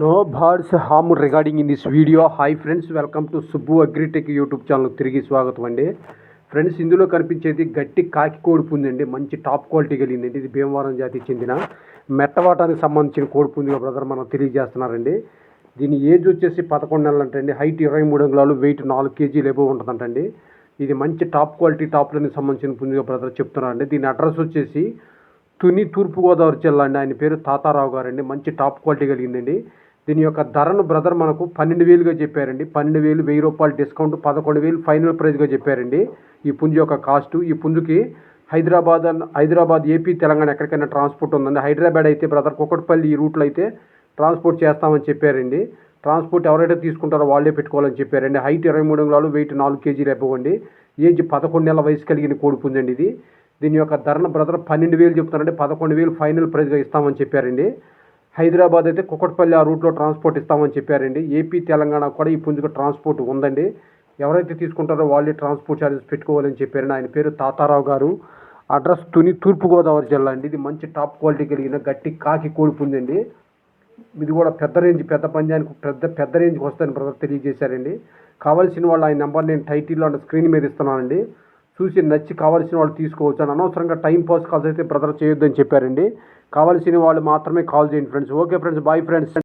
No birds ham regarding in this video hi friends welcome to Subbu agritech YouTube channel తిరిగి స్వాగతం అండి. Friends ఇందులో కనిపించేది గట్టి కాకి కోడిపుందండి మంచి టాప్ క్వాలిటీ కలిగిందండి ఇది భీమవరం జాతికి చెందిన మెట్టవాటానికి సంబంధించిన కోడిపుందిగా బ్రదర్ మనం తెలియజేస్తున్నారండి. దీని ఏజ్ వచ్చేసి పదకొండు నెలలు అంటండి. హైట్ ఇరవై మూడు అంగుళాలు వెయిట్ నాలుగు కేజీలు ఎబో ఉంటుందంటండి. ఇది మంచి టాప్ క్వాలిటీ టాప్లని సంబంధించిన పుందిగా బ్రదర్ చెప్తున్నారండి. దీని అడ్రస్ వచ్చేసి తుని తూర్పుగోదావరి జిల్లా అండి. ఆయన పేరు తాతారావు గారండి. మంచి టాప్ క్వాలిటీ కలిగిందండి. దీని యొక్క ధరను బ్రదర్ మనకు పన్నెండు వేలుగా చెప్పారండి. పన్నెండు వేలు వెయ్యి రూపాయలు డిస్కౌంట్ పదకొండు వేలు ఫైనల్ ప్రైస్గా చెప్పారండి. ఈ పుంజు యొక్క కాస్ట్ ఈ పుంజుకి హైదరాబాద్ హైదరాబాద్ ఏపీ తెలంగాణ ఎక్కడికైనా ట్రాన్స్పోర్ట్ ఉందండి. హైదరాబాద్ అయితే బ్రదర్ కుకట్పల్లి ఈ రూట్లో అయితే ట్రాన్స్పోర్ట్ చేస్తామని చెప్పారండి. ట్రాన్స్పోర్ట్ ఎవరైతే తీసుకుంటారో వాళ్ళే పెట్టుకోవాలని చెప్పారండి. హైట్ ఇరవై మూడు అంగుళాలు వెయిట్ నాలుగు కేజీలు ఇవ్వండి ఏజ్ పదకొండు నెలల వయసు కలిగిన కోడి పుంజండి ఇది. దీని యొక్క ధరను బ్రదర్ పన్నెండు వేలు చెప్తున్నారండి. పదకొండు వేలు ఫైనల్ ప్రైస్గా ఇస్తామని చెప్పారండి. హైదరాబాద్ అయితే కుక్కట్పల్లి ఆ రూట్లో ట్రాన్స్పోర్ట్ ఇస్తామని చెప్పారండి. ఏపీ తెలంగాణ కూడా ఈ పుంజుకు ట్రాన్స్పోర్ట్ ఉందండి. ఎవరైతే తీసుకుంటారో వాళ్ళే ట్రాన్స్పోర్ట్ ఛార్జెస్ పెట్టుకోవాలని చెప్పారండి ఆయన పేరు తాతారావు గారు. అడ్రస్ తుని తూర్పుగోదావరి జిల్లా అండి. ఇది మంచి టాప్ క్వాలిటీ కలిగిన గట్టి కాకి కోడి పుంజండి. ఇది కూడా పెద్ద రేంజ్ పెద్ద పంజానికి పెద్ద పెద్ద రేంజ్కి వస్తుందని బ్రదర్ తెలియజేశారండి. కావాల్సిన వాళ్ళు ఆయన నెంబర్ నేను టైటిల్లో అంటే స్క్రీన్ మీద ఇస్తున్నానండి. చూసి నచ్చి కావాల్సిన వాళ్ళు తీసుకోవచ్చు. అని అనవసరంగా టైం పాస్ కాల్స్ అయితే బ్రదర్ చేయొద్దని చెప్పారండి. కావాల్సిన వాళ్ళు మాత్రమే కాల్ చేయండి friends. Okay friends. Bye friends.